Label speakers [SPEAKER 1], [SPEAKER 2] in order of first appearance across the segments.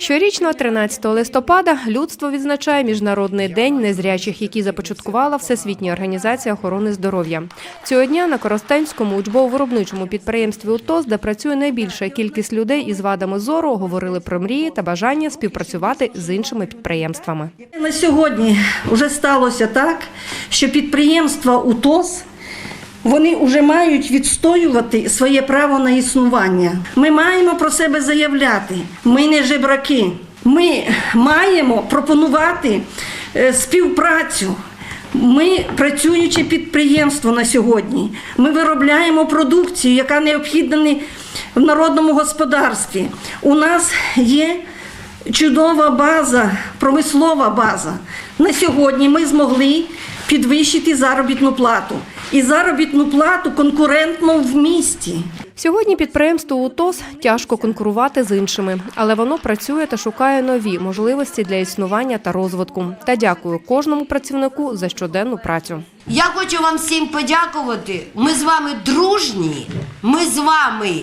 [SPEAKER 1] Щорічно, 13 листопада, людство відзначає Міжнародний день незрячих, який започаткувала Всесвітня організація охорони здоров'я. Цього дня на Коростенському учбово-виробничому підприємстві УТОС, де працює найбільша кількість людей із вадами зору, говорили про мрії та бажання співпрацювати з іншими підприємствами.
[SPEAKER 2] На сьогодні вже сталося так, що підприємства УТОС вони вже мають відстоювати своє право на існування. Ми маємо про себе заявляти. Ми не жебраки. Ми маємо пропонувати е, співпрацю. Ми працююче підприємство на сьогодні. Ми виробляємо продукцію, яка необхідна в народному господарстві. У нас є чудова база, промислова база. На сьогодні ми змогли підвищити заробітну плату. І заробітну плату конкурентну в місті.
[SPEAKER 1] Сьогодні підприємству УТОС тяжко конкурувати з іншими, але воно працює та шукає нові можливості для існування та розвитку. Та дякую кожному працівнику за щоденну працю.
[SPEAKER 3] Я хочу вам всім подякувати. Ми з вами дружні, ми з вами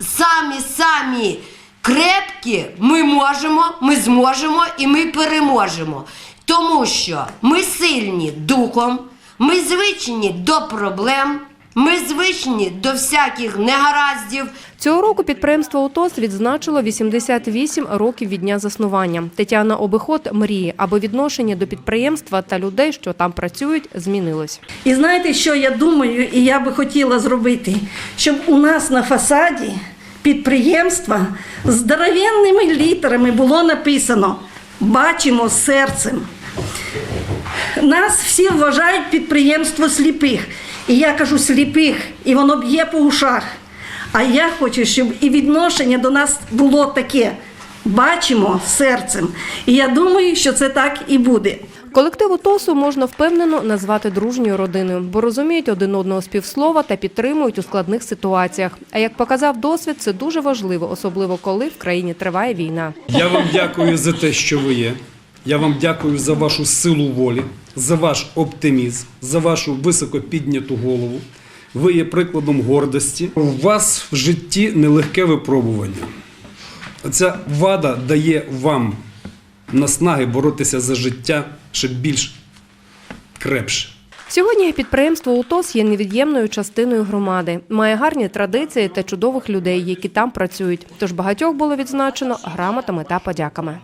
[SPEAKER 3] самі самі крепкі. Ми можемо, ми зможемо і ми переможемо. Тому що ми сильні духом, ми звичні до проблем, ми звичні до всяких негараздів.
[SPEAKER 1] Цього року підприємство УТОС відзначило 88 років від дня заснування. Тетяна Обиход мріє, аби відношення до підприємства та людей, що там працюють, змінилось.
[SPEAKER 2] І знаєте, що я думаю, і я би хотіла зробити, щоб у нас на фасаді підприємства з здоровенними літерами було написано Бачимо серцем. Нас всі вважають підприємство сліпих. І я кажу сліпих, і воно б'є по ушах. А я хочу, щоб і відношення до нас було таке. Бачимо серцем. І я думаю, що це так і буде.
[SPEAKER 1] Колектив УТОСу можна впевнено назвати дружньою родиною, бо розуміють один одного співслова та підтримують у складних ситуаціях. А як показав досвід, це дуже важливо, особливо коли в країні триває війна.
[SPEAKER 4] Я вам дякую за те, що ви є. Я вам дякую за вашу силу волі, за ваш оптимізм, за вашу високо підняту голову. Ви є прикладом гордості. У вас в житті нелегке випробування. Ця вада дає вам наснаги боротися за життя ще більш крепше.
[SPEAKER 1] Сьогодні підприємство УТОС є невід'ємною частиною громади, має гарні традиції та чудових людей, які там працюють. Тож багатьох було відзначено грамотами та подяками.